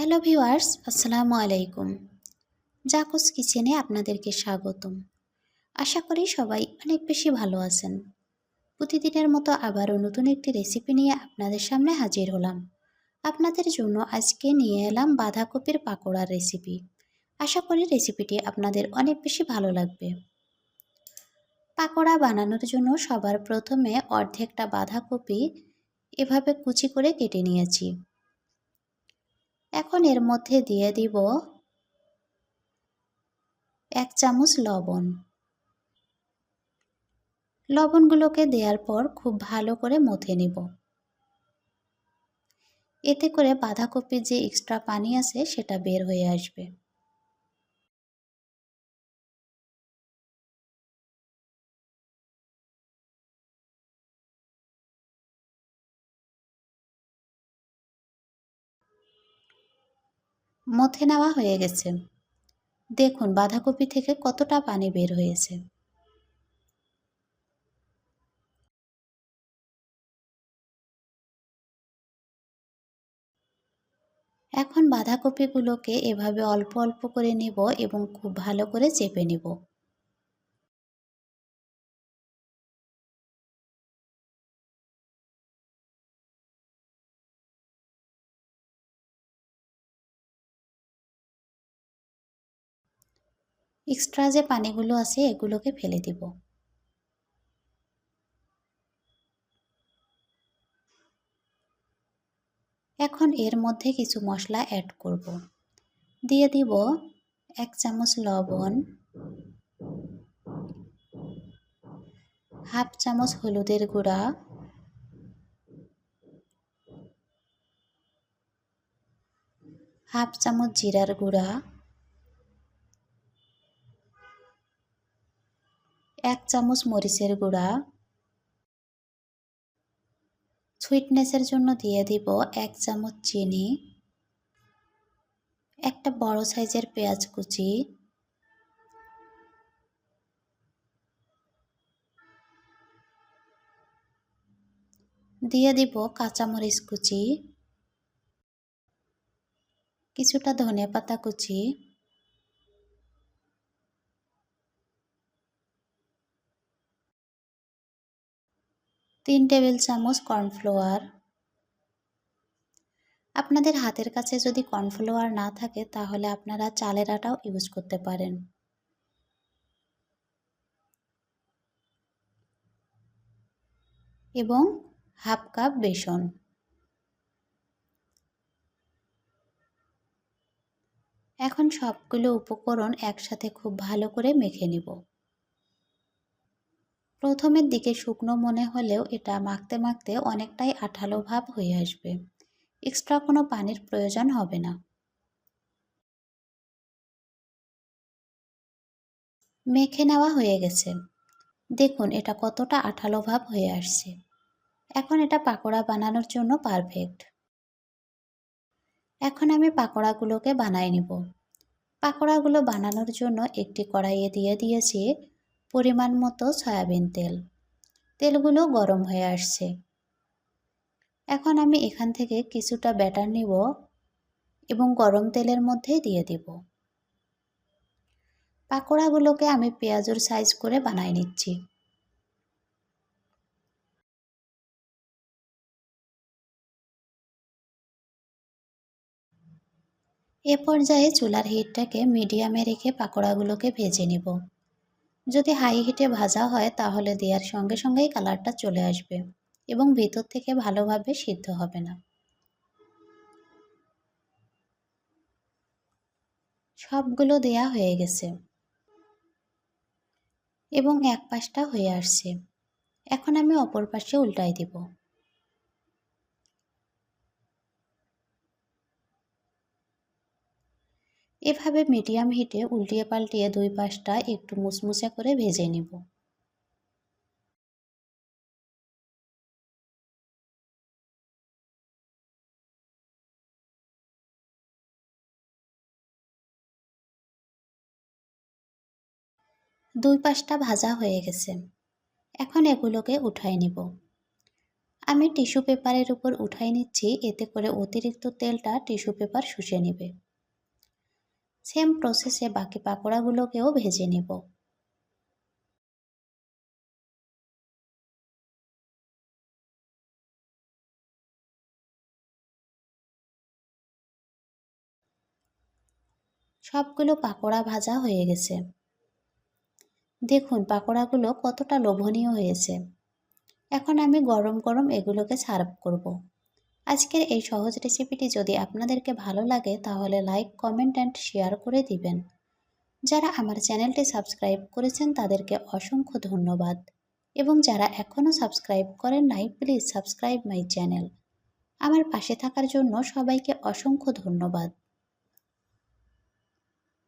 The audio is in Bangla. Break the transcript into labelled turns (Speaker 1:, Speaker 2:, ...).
Speaker 1: হ্যালো ভিউয়ার্স, আসসালামু আলাইকুম। জাকুস কিচেনে আপনাদেরকে স্বাগতম। আশা করি সবাই অনেক বেশি ভালো আছেন। প্রতিদিনের মতো আবারও নতুন একটি রেসিপি নিয়ে আপনাদের সামনে হাজির হলাম। আপনাদের জন্য আজকে নিয়ে এলাম বাঁধাকপির পাকোড়ার রেসিপি। আশা করি রেসিপিটি আপনাদের অনেক বেশি ভালো লাগবে। পাকোড়া বানানোর জন্য সবার প্রথমে অর্ধেকটা বাঁধাকপি এভাবে কুচি করে কেটে নিয়েছি। এখন এর মধ্যে দিয়ে দিব এক চামচ লবণ। লবণগুলোকে দেওয়ার পর খুব ভালো করে মথে নিব। এতে করে বাঁধাকপির যে এক্সট্রা পানি আছে সেটা বের হয়ে আসবে। মথে নেওয়া হয়ে গেছে। দেখুন, বাঁধাকপি থেকে কতটা পানি বের হয়েছে। এখন বাঁধাকপিগুলোকে এভাবে অল্প অল্প করে নেব এবং খুব ভালো করে চেপে নেব। এক্সট্রা যে পানিগুলো আছে এগুলোকে ফেলে দিব। এখন এর মধ্যে কিছু মশলা অ্যাড করব। দিয়ে দিব এক চামচ লবণ, হাফ চামচ হলুদের গুঁড়া, হাফ চামচ জিরার গুঁড়া এক চামচ মরিচের গুঁড়া। সুইটনেসের জন্য দিয়ে দিব এক চামচ চিনি। একটা বড় সাইজের পেঁয়াজ কুচি। দিয়ে দিব কাঁচামরিচ কুচি। কিছুটা ধনে পাতা কুচি। তিন টেবিল চামচ কর্নফ্লাওয়ার। আপনাদের হাতের কাছে যদি কর্নফ্লাওয়ার না থাকে, তাহলে আপনারা চালের আটাও ইউজ করতে পারেন। এবং হাফ কাপ বেসন। এখন সবগুলো উপকরণ একসাথে খুব ভালো করে মেখে নিব। প্রথমের দিকে শুকনো মনে হলেও এটা মাখতে মাখতে অনেকটাই আঠালো ভাব হয়ে আসবে। এক্সট্রা কোনো পানির প্রয়োজন হবে না। মেখে নেওয়া হয়ে গেছে। দেখুন, এটা কতটা আঠালো ভাব হয়ে আসছে। এখন এটা পাকোড়া বানানোর জন্য পারফেক্ট। এখন আমি পাকোড়াগুলোকে বানাই নিব। পাকোড়াগুলো বানানোর জন্য একটি কড়াইয়ে দিয়ে দিয়েছি পরিমাণ মতো সয়াবিন তেল। তেলগুলো গরম হয়ে আসছে। এখন আমি এখান থেকে কিছুটা ব্যাটার নিব এবং গরম তেলের মধ্যে দিয়ে দিব। পাকোড়াগুলোকে আমি পেঁয়াজুর সাইজ করে বানাই নিচ্ছি। এ পর্যায়ে চুলার হিটটাকে মিডিয়ামে রেখে পাকোড়াগুলোকে ভেজে নিব। যদি হাই হিটে ভাজা হয়, তাহলে দেওয়ার সঙ্গে সঙ্গেই কালারটা চলে আসবে এবং ভেতর থেকে ভালোভাবে সিদ্ধ হবে না। সবগুলো দেয়া হয়ে গেছে এবং এক পাশটা হয়ে আসছে। এখন আমি অপর পাশে উল্টাই দিব। এভাবে মিডিয়াম হিটে উল্টিয়ে পাল্টিয়ে দুই পাশটা একটু মুচমুচে করে ভেজে নিব। দুই পাশটা ভাজা হয়ে গেছে। এখন এগুলোকে উঠাই নিব। আমি টিস্যু পেপারের উপর উঠাই নিচ্ছি, এতে করে অতিরিক্ত তেলটা টিস্যু পেপার শুষে নেবে। সেম প্রসেসে বাকি পাকোড়াগুলোকেও ভেজে নেব। সবগুলো পাকোড়া ভাজা হয়ে গেছে। দেখুন, পাকোড়াগুলো কতটা লোভনীয় হয়েছে। এখন আমি গরম গরম এগুলোকে সার্ভ করব। আজকের এই সহজ রেসিপিটি যদি আপনাদেরকে ভালো লাগে, তাহলে লাইক কমেন্ট অ্যান্ড শেয়ার করে দিবেন। যারা আমার চ্যানেলটি সাবস্ক্রাইব করেছেন, তাদেরকে অসংখ্য ধন্যবাদ। এবং যারা এখনও সাবস্ক্রাইব করেন নাই প্লিজ সাবস্ক্রাইব মাই চ্যানেল আমার পাশে থাকার জন্য সবাইকে অসংখ্য ধন্যবাদ।